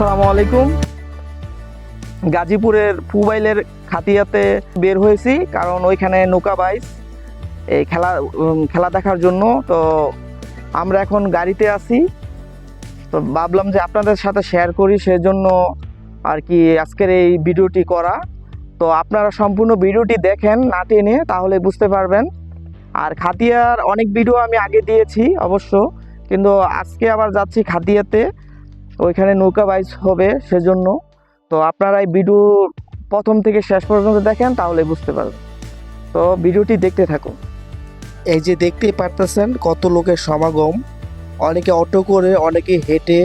আসসালামু আলাইকুম। গাজীপুরের পুবাইলের খাতিয়াতে বের হয়েছি, কারণ ওইখানে নৌকা বাইস। এই খেলা খেলা দেখার জন্য। তো আমরা এখন গাড়িতে আছি। তো ভাবলাম যে আপনাদের সাথে শেয়ার করি, সেজন্য আর কি আজকের এই ভিডিওটি করা। তো আপনারা সম্পূর্ণ ভিডিওটি দেখেন, না টেনে, তাহলে বুঝতে পারবেন। আর খাতিয়ার, অনেক ভিডিও আমি আগে দিয়েছি, অবশ্য। কিন্তু আজকে আবার যাচ্ছি খাতিয়াতে। ওইখানে নৌকা বাইচ হবে সেজন্য। তো আপনারা এই ভিডিও প্রথম থেকে শেষ পর্যন্ত দেখেন, তাহলে বুঝতে পারবেন। তো ভিডিওটি দেখতে থাকুন। এই যে দেখতেই পারতেছেন কত লোকের সমাগম। অনেকে অটো করে, অনেকে হেঁটে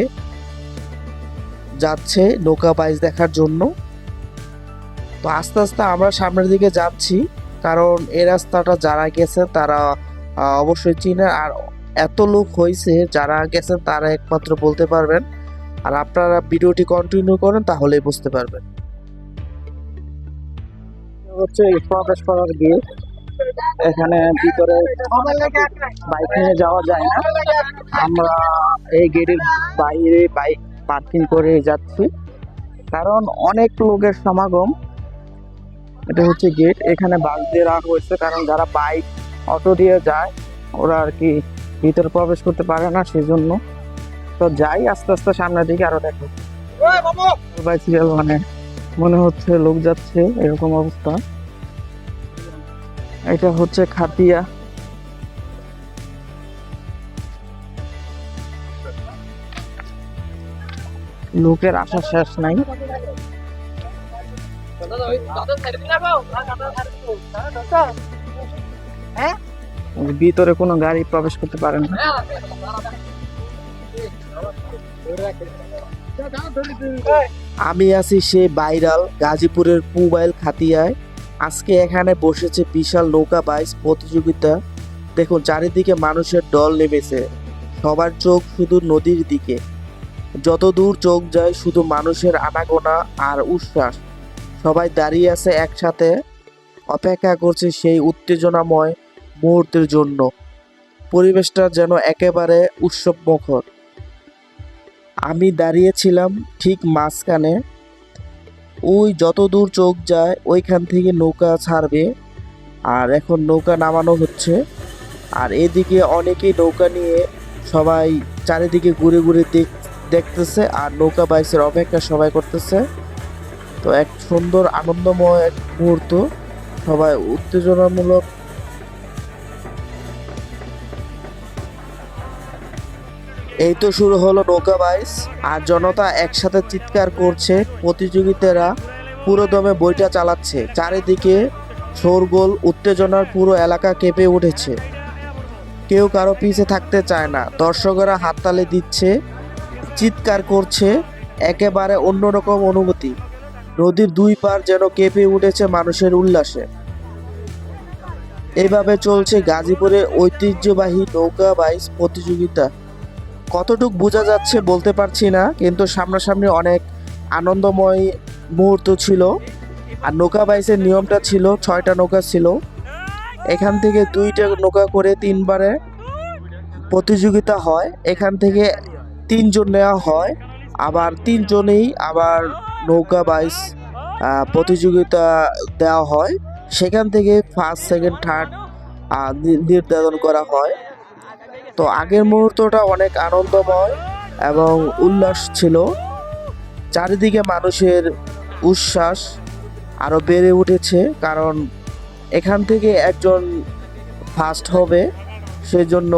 যাচ্ছে নৌকা বাইচ দেখার জন্য। তো আস্তে আস্তে আমরা সামনের দিকে যাচ্ছি, কারণ এ রাস্তাটা যারা গেছে তারা অবশ্যই চিনে। আর এত লোক হয়েছে যারা গেছেন তারা একমাত্র বলতে পারবেন আর আপনারা ভিডিওটি কন্টিনিউ করেন, তাহলেই বুঝতে পারবেন। হচ্ছে প্রবেশ করার গেট এখানে ভিতরে বাইক নিয়ে যাওয়া যায় না। আমরা এই গেটের বাইরে বাইক পার্কিং করে যাচ্ছি। কারণ অনেক লোকের সমাগম। এটা হচ্ছে গেট এখানে বাস দিয়ে রাখা হয়েছে, কারণ যারা বাইক অটো দিয়ে যায়, ওরা আর কি ভিতরে প্রবেশ করতে পারে না, সেজন্য তো যাই আস্তে আস্তে সামনের দিকে আরও দেখো। বাইসিকেল মানে মনে হচ্ছে লোক যাচ্ছে এরকম অবস্থা। এটা হচ্ছে খাতিয়া লোকের আশা শেষ নাই। ভিতরে কোনো গাড়ি প্রবেশ করতে পারে না। আমি আছি সে বাইরাল, গাজীপুরের পুবাইল খাতিয়ায়। আজকে এখানে বসেছে বিশাল নৌকা বাইচ প্রতিযোগিতা। দেখুন, চারিদিকে মানুষের দল নেমেছে। সবার চোখ শুধু নদীর দিকে। যত দূর চোখ যায়, শুধু মানুষের আনাগোনা আর উচ্ছ্বাস। সবাই দাঁড়িয়ে আছে একসাথে। অপেক্ষা করছে সেই উত্তেজনাময় মুহূর্তের জন্য। পরিবেশটা যেন একেবারে উৎসব মুখর আমি দাঁড়িয়েছিলাম ঠিক মাঝখানে। ওই যত দূর চোখ যায়, ওইখান থেকে নৌকা ছাড়বে। আর এখন নৌকা নামানো হচ্ছে। আর এদিকে অনেকেই নৌকা নিয়ে সবাই চারিদিকে ঘুরে ঘুরে দেখ, দেখতেছে। আর নৌকা বাইসের অপেক্ষা সবাই করতেছে। তো এক সুন্দর আনন্দময় এক মুহূর্ত। সবাই উত্তেজনামূলক এই তো শুরু হলো নৌকা বাইস, আর জনতা একসাথে চিৎকার করছে, প্রতিযোগিতারা পুরো দমে বইটা চালাচ্ছে। চারিদিকে শোরগোল, উত্তেজনার পুরো এলাকা কেঁপে উঠেছে। কেউ কারও পিছে থাকতে চায় না। দর্শকেরা হাততালি দিচ্ছে, চিৎকার করছে, একেবারে অন্যরকম অনুভূতি। নদীর দুই পার যেন কেঁপে উঠেছে মানুষের উল্লাসে। এভাবে চলছে গাজীপুরের ঐতিহ্যবাহী নৌকা বাইস প্রতিযোগিতা। কতটুক বোঝা যাচ্ছে বলতে পারছি না, কিন্তু সামনাসামনি অনেক আনন্দময় মুহূর্ত ছিল। আর নৌকা বাইসের নিয়মটা ছিল, ছয়টা নৌকা ছিল। এখান থেকে দুইটা নৌকা করে তিনবারে প্রতিযোগিতা হয়। এখান থেকে তিনজন নেওয়া হয়। আবার তিনজনেই আবার নৌকা বাইস প্রতিযোগিতা দেওয়া হয়। সেখান থেকে ফার্স্ট সেকেন্ড থার্ড নির্ধারণ করা হয়। তো আগের মুহূর্তটা অনেক আনন্দময় এবং উল্লাস ছিল। চারিদিকে মানুষের উচ্ছ্বাস আরও বেড়ে উঠেছে কারণ এখান থেকে একজন ফার্স্ট হবে সেজন্য।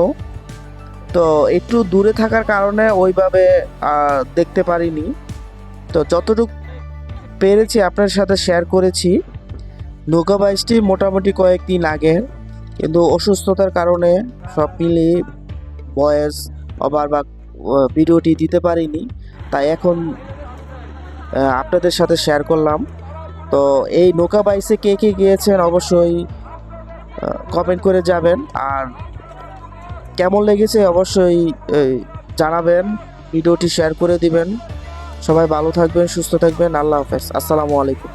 তো একটু দূরে থাকার কারণে ওইভাবে দেখতে পারিনি। তো যতটুকু পেরেছি আপনার সাথে শেয়ার করেছি। নৌকা বাইশটি মোটামুটি কয়েকদিন আগে কিন্তু অসুস্থতার কারণে সব মিলিয়ে ভয়েস আবার বা ভিডিওটি দিতে পারিনি। তাই এখন আপনাদের সাথে শেয়ার করলাম। তো এই নৌকা বাইসে কে কে গিয়েছেন অবশ্যই কমেন্ট করে যাবেন। আর কেমন লেগেছে অবশ্যই জানাবেন, ভিডিওটি শেয়ার করে দিবেন। সবাই ভালো থাকবেন, সুস্থ থাকবেন। আল্লাহ হাফেজ। আসসালামু আলাইকুম।